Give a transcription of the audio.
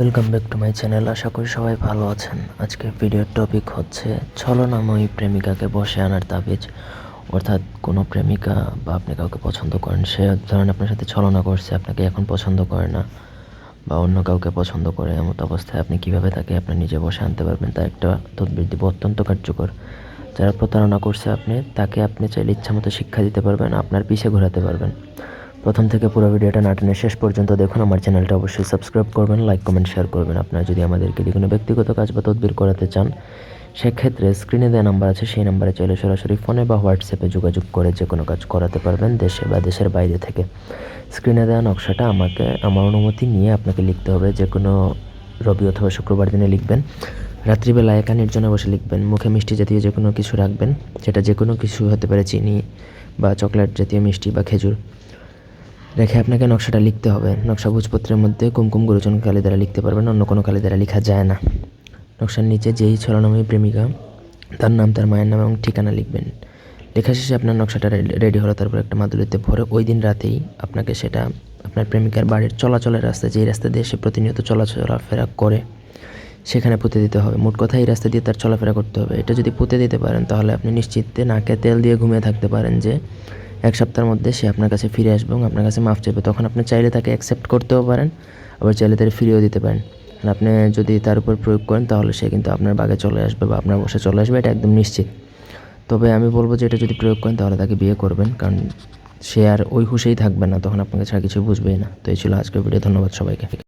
Welcome back to my channel আশা করি সবাই ভালো আছেন। আজকের ভিডিওর টপিক হচ্ছে ছলনাময়ী প্রেমিকাকে বসে আনার তাবিজ। অর্থাৎ কোনো প্রেমিকা বা আপনি কাউকে পছন্দ করেন, সে ধরেন আপনার সাথে ছলনা করছে, আপনাকে এখন পছন্দ করে না। বা অন্য কাউকে পছন্দ করে এমত অবস্থায় আপনি কীভাবে তাকে আপনার নিজে বসে আনতে পারবেন তার একটা তদবির দিব অত্যন্ত কার্যকর। যারা প্রতারণা করছে আপনি, তাকে আপনি চাইলে ইচ্ছামতো শিক্ষা দিতে পারবেন, আপনার পিছে ঘোরাতে পারবেন। প্রথম থেকে পুরো ভিডিওটা না টেনে শেষ পর্যন্ত দেখুন। আমার চ্যানেলটা অবশ্যই সাবস্ক্রাইব করবেন লাইক কমেন্ট শেয়ার করবেন। আপনারা যদি আমাদেরকে দিয়ে কোনো ব্যক্তিগত কাজ বা তদবির করাতে চান, সেক্ষেত্রে স্ক্রিনে দেওয়া নাম্বার আছে, সেই নাম্বারে চলে সরাসরি ফোনে বা হোয়াটসঅ্যাপে যোগাযোগ করে যে কোনো কাজ করাতে পারবেন দেশে বা দেশের বাইরে থেকে। স্ক্রিনে দেওয়া নকশাটা আমাকে, আমার অনুমতি নিয়ে আপনাকে লিখতে হবে। যে কোনো রবি অথবা শুক্রবার দিনে লিখবেন। রাত্রিবেলা একা নির্জনে বসে লিখবেন। মুখে মিষ্টি জাতীয় যে কোনো কিছু রাখবেন। সেটা যে কোনো কিছু হতে পারে চিনি বা চকলেট জাতীয় মিষ্টি বা খেজুর। রেখে আপনাকে নকশাটা লিখতে হবে। নকশা ভোজপত্রের মধ্যে কুমকুম গুরুজন কালি দ্বারা লিখতে পারবেন, অন্য কোনো কালি দ্বারা লেখা যায় না। নকশার নিচে যেই ছলনাময়ী প্রেমিকা, তার নাম, তার মায়ের নাম এবং ঠিকানা লিখবেন। লেখা শেষে আপনার নকশাটা রেডি হলো, তারপর একটা মাদুলিতে ভরে ওই দিন রাতেই আপনাকে সেটা আপনার প্রেমিকার বাড়ির চলাচলের রাস্তা যেই রাস্তা দিয়ে সে প্রতিনিয়ত চলাচলাফেরা করে, সেখানে পুঁতে দিতে হবে। মোট কথা, এই রাস্তা দিয়ে তার চলাফেরা করতে হবে। এটা যদি পুঁতে দিতে পারেন, তাহলে আপনি নিশ্চিতে নাকে তেল দিয়ে ঘুমিয়ে থাকতে পারেন যে এক সপ্তাহের মধ্যে সে আপনার কাছে ফিরে আসবে এবং আপনার কাছে মাফ চাইবে। তখন আপনি চাইলে তাকে অ্যাকসেপ্ট করতেও পারেন, আবার চাইলে তাকে ফিরিয়েও দিতে পারেন। আর আপনি যদি তার উপর প্রয়োগ করেন, তাহলে সে কিন্তু আপনার বাগে চলে আসবে বা আপনার বসে চলে আসবে, এটা একদম নিশ্চিত। তবে আমি বলব যে এটা যদি প্রয়োগ করেন, তাহলে তাকে বিয়ে করবেন, কারণ সে আর ওই হুশেই থাকবে না, তখন আপনাকে ছাড়া কিছু বুঝবেই না। তো এই ছিল আজকের ভিডিও ধন্যবাদ সবাইকে।